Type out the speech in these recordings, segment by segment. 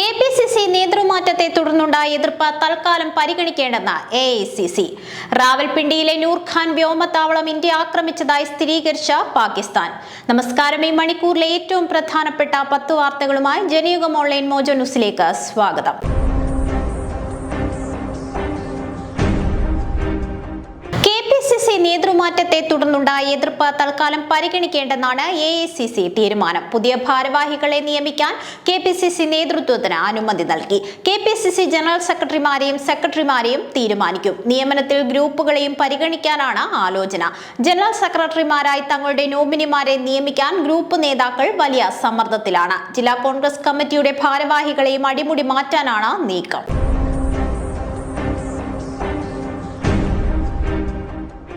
K P C C നേതൃമാറ്റത്തെ തുടർന്നുണ്ടായ എതിർപ്പ് തൽക്കാലം പരിഗണിക്കേണ്ടെന്ന് എ ഐ സി സി. റാവൽപിണ്ടിയിലെ നൂർഖാൻ വ്യോമത്താവളം ഇന്ത്യ ആക്രമിച്ചതായി സ്ഥിരീകരിച്ച പാകിസ്ഥാൻ. നമസ്കാരം. ഈ മണിക്കൂറിലെ ഏറ്റവും പ്രധാനപ്പെട്ട പത്ത് വാർത്തകളുമായി ജനയുഗം ഓൺലൈൻ മോജോ ന്യൂസിലേക്ക് സ്വാഗതം. നേതൃമാറ്റത്തെ തുടർന്നുണ്ടായ എതിർപ്പ് തൽക്കാലം പരിഗണിക്കേണ്ടെന്നാണ് എ തീരുമാനം. പുതിയ ഭാരവാഹികളെ നിയമിക്കാൻ കെ നേതൃത്വത്തിന് അനുമതി നൽകി. കെ ജനറൽ സെക്രട്ടറിമാരെയും സെക്രട്ടറിമാരെയും തീരുമാനിക്കും. നിയമനത്തിൽ ഗ്രൂപ്പുകളെയും പരിഗണിക്കാനാണ് ആലോചന. ജനറൽ സെക്രട്ടറിമാരായി തങ്ങളുടെ നോമിനിമാരെ നിയമിക്കാൻ ഗ്രൂപ്പ് നേതാക്കൾ വലിയ സമ്മർദ്ദത്തിലാണ്. ജില്ലാ കോൺഗ്രസ് കമ്മിറ്റിയുടെ ഭാരവാഹികളെയും അടിമുടി മാറ്റാനാണ് നീക്കം.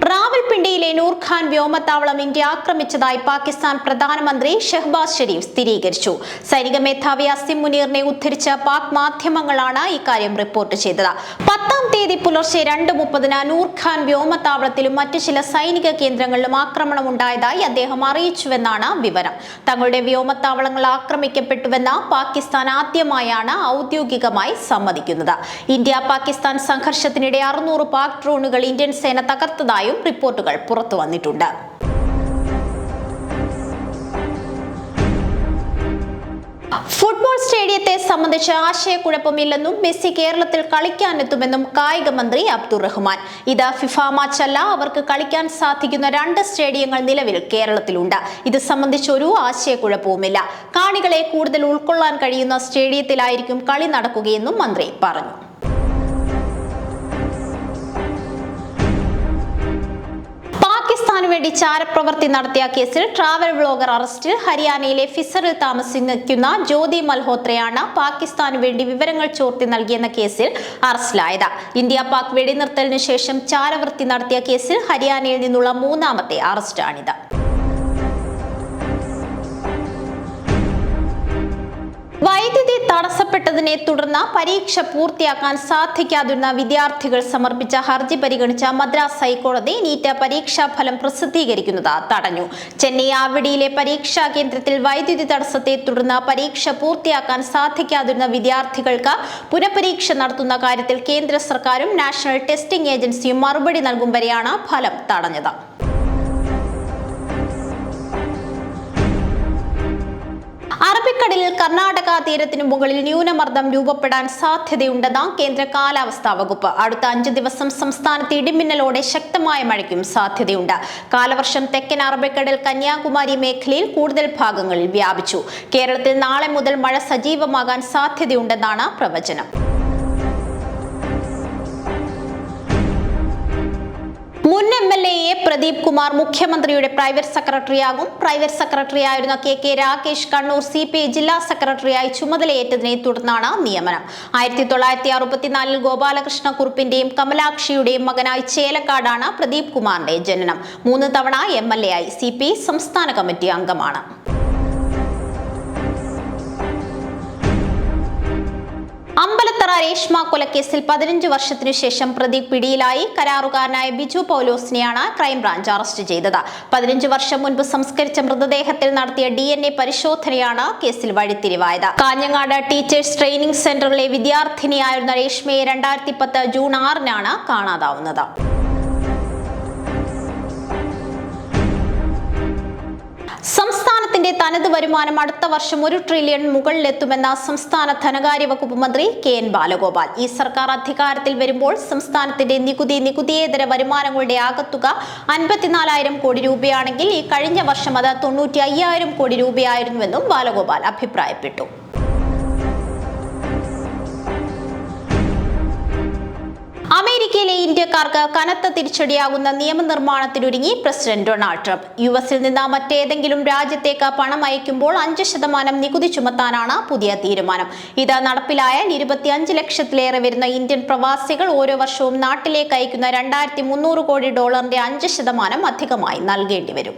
റാവൽപിണ്ടിയിലെ നൂർഖാൻ വ്യോമത്താവളം ഇന്ത്യ ആക്രമിച്ചതായി പാകിസ്ഥാൻ പ്രധാനമന്ത്രി ഷെഹ്ബാസ് ഷെരീഫ് സ്ഥിരീകരിച്ചു. സൈനിക മേധാവി അസിം മുനീറിനെ ഉദ്ധരിച്ച പാക് മാധ്യമങ്ങളാണ് ഇക്കാര്യം റിപ്പോർട്ട് ചെയ്തത്. പത്താം തീയതി പുലർച്ചെ രണ്ട് മുപ്പതിന് നൂർഖാൻ വ്യോമത്താവളത്തിലും മറ്റു ചില സൈനിക കേന്ദ്രങ്ങളിലും ആക്രമണം ഉണ്ടായതായി അദ്ദേഹം അറിയിച്ചുവെന്നാണ് വിവരം. തങ്ങളുടെ വ്യോമത്താവളങ്ങൾ ആക്രമിക്കപ്പെട്ടുവെന്ന് പാകിസ്ഥാൻ ആദ്യമായാണ് ഔദ്യോഗികമായി സമ്മതിക്കുന്നത്. ഇന്ത്യ പാകിസ്ഥാൻ സംഘർഷത്തിനിടെ അറുന്നൂറ് പാക് ഡ്രോണുകൾ ഇന്ത്യൻ സേന തകർത്തതായും റിപ്പോർട്ടുകൾ പുറത്തു വന്നിട്ടുണ്ട്. ഫുട്ബോൾ സ്റ്റേഡിയത്തെ സംബന്ധിച്ച് ആശയക്കുഴപ്പമില്ലെന്നും മെസ്സി കേരളത്തിൽ കളിക്കാനെത്തുമെന്നും കായിക മന്ത്രി അബ്ദുൾ റഹ്മാൻ. ഇത് ഫിഫ മാച്ചല്ല അവർക്ക് കളിക്കാൻ സാധിക്കുന്ന രണ്ട് സ്റ്റേഡിയങ്ങൾ നിലവിൽ കേരളത്തിലുണ്ട്. ഇത് സംബന്ധിച്ച് ഒരു ആശയക്കുഴപ്പവുമില്ല. കാണികളെ കൂടുതൽ ഉൾക്കൊള്ളാൻ കഴിയുന്ന സ്റ്റേഡിയത്തിലായിരിക്കും കളി നടക്കുകയെന്നും മന്ത്രി പറഞ്ഞു. വേണ്ടി ചാരപ്രവൃത്തി നടത്തിയ കേസിൽ ട്രാവൽ വ്ളോഗർ അറസ്റ്റിൽ ഹരിയാനയിലെ ഫിസറിൽ താമസിക്കുന്ന ജ്യോതി മൽഹോത്രയാണ് പാകിസ്ഥാനു വേണ്ടി വിവരങ്ങൾ ചോർത്തി നൽകിയെന്ന കേസിൽ അറസ്റ്റിലായത്. ഇന്ത്യ പാക് വെടിനിർത്തലിന് ശേഷം ചാരവൃത്തി നടത്തിയ കേസിൽ ഹരിയാനയിൽ നിന്നുള്ള മൂന്നാമത്തെ അറസ്റ്റാണിത് തടസ്സപ്പെട്ടതിനെ തുടർന്ന് പരീക്ഷ പൂർത്തിയാക്കാൻ സാധിക്കാതിരുന്ന വിദ്യാർത്ഥികൾ സമർപ്പിച്ച ഹർജി പരിഗണിച്ച മദ്രാസ് ഹൈക്കോടതി നീറ്റ് പരീക്ഷാ ഫലം പ്രസിദ്ധീകരിക്കുന്നത് തടഞ്ഞു. ചെന്നൈ ആവിടിയിലെ പരീക്ഷാ കേന്ദ്രത്തിൽ വൈദ്യുതി തടസ്സത്തെ തുടർന്ന് പരീക്ഷ പൂർത്തിയാക്കാൻ സാധിക്കാതിരുന്ന വിദ്യാർത്ഥികൾക്ക് പുനഃപരീക്ഷ നടത്തുന്ന കാര്യത്തിൽ കേന്ദ്ര സർക്കാരും നാഷണൽ ടെസ്റ്റിംഗ് ഏജൻസിയും മറുപടി നൽകും വരെയാണ് ഫലം തടഞ്ഞത്. കർണാടക തീരത്തിനു മുകളിൽ ന്യൂനമർദ്ദം രൂപപ്പെടാൻ സാധ്യതയുണ്ടെന്ന് കേന്ദ്ര കാലാവസ്ഥാ വകുപ്പ്. അടുത്ത അഞ്ച് ദിവസം സംസ്ഥാനത്ത് ഇടിമിന്നലോടെ ശക്തമായ മഴയ്ക്കും സാധ്യതയുണ്ട്. കാലവർഷം തെക്കൻ അറബിക്കടൽ കന്യാകുമാരി മേഖലയിൽ കൂടുതൽ ഭാഗങ്ങളിൽ വ്യാപിച്ചു. കേരളത്തിൽ നാളെ മുതൽ മഴ സജീവമാകാൻ സാധ്യതയുണ്ടെന്നാണ് പ്രവചനം. മുൻ M L A Pradeep Kumar മുഖ്യമന്ത്രിയുടെ പ്രൈവറ്റ് സെക്രട്ടറിയാകും. പ്രൈവറ്റ് സെക്രട്ടറിയായിരുന്ന K K Rakesh Kannur C P I ജില്ലാ സെക്രട്ടറിയായി ചുമതലയേറ്റതിനെ തുടർന്നാണ് നിയമനം. ആയിരത്തി തൊള്ളായിരത്തി അറുപത്തിനാലിൽ ഗോപാലകൃഷ്ണ കുറുപ്പിന്റെയും കമലാക്ഷിയുടെയും മകനായി ചേലക്കാടാണ് പ്രദീപ് കുമാറിന്റെ ജനനം. മൂന്ന് തവണ എം എൽ എ ആയി സി പി ഐ സംസ്ഥാന കമ്മിറ്റി അംഗമാണ്. അമ്പലത്തറ രേഷ്മ കൊലക്കേസിൽ പതിനഞ്ച് വർഷത്തിനു ശേഷം പ്രതി പിടിയിലായി. കരാറുകാരനായ ബിജു പൗലോസിനെയാണ് ക്രൈംബ്രാഞ്ച് അറസ്റ്റ് ചെയ്തത്. പതിനഞ്ച് വർഷം മുൻപ് സംസ്കരിച്ച മൃതദേഹത്തിൽ നടത്തിയ ഡി എൻ എ പരിശോധനയാണ് കേസിൽ വഴിത്തിരിവായത്. കാഞ്ഞങ്ങാട് ടീച്ചേഴ്സ് ട്രെയിനിംഗ് സെന്ററിലെ വിദ്യാർത്ഥിനിയായിരുന്ന രേഷ്മയെ രണ്ടായിരത്തി പത്ത് ജൂൺ ആറിനാണ് കാണാതാവുന്നത്. സംസ്ഥാനത്തിന്റെ തനത് വരുമാനം അടുത്ത വർഷം ഒരു ട്രില്യൺ മുകളിലെത്തുമെന്ന സംസ്ഥാന ധനകാര്യ വകുപ്പ് മന്ത്രി കെ എൻ ബാലഗോപാൽ. ഈ സർക്കാർ അധികാരത്തിൽ വരുമ്പോൾ സംസ്ഥാനത്തിന്റെ നികുതി നികുതിയേതര വരുമാനങ്ങളുടെ ആകത്തുക അൻപത്തിനാലായിരം കോടി രൂപയാണെങ്കിൽ ഈ കഴിഞ്ഞ വർഷം അത് തൊണ്ണൂറ്റി അയ്യായിരം കോടി രൂപയായിരുന്നുവെന്നും ബാലഗോപാൽ അഭിപ്രായപ്പെട്ടു. അമേരിക്കയിലെ ഇന്ത്യക്കാർക്ക് കനത്ത തിരിച്ചടിയാകുന്ന നിയമനിർമ്മാണത്തിനൊരുങ്ങി പ്രസിഡന്റ് ഡൊണാൾഡ് ട്രംപ്. യു എസിൽ നിന്ന് മറ്റേതെങ്കിലും രാജ്യത്തേക്ക് പണം അയക്കുമ്പോൾ അഞ്ച് ശതമാനം നികുതി ചുമത്താനാണ് പുതിയ തീരുമാനം. ഇത് നടപ്പിലായാൽ ഇരുപത്തിയഞ്ച് ലക്ഷത്തിലേറെ വരുന്ന ഇന്ത്യൻ പ്രവാസികൾ ഓരോ വർഷവും നാട്ടിലേക്ക് അയക്കുന്ന രണ്ടായിരത്തി കോടി ഡോളറിന്റെ അഞ്ച് ശതമാനം അധികമായി നൽകേണ്ടി വരും.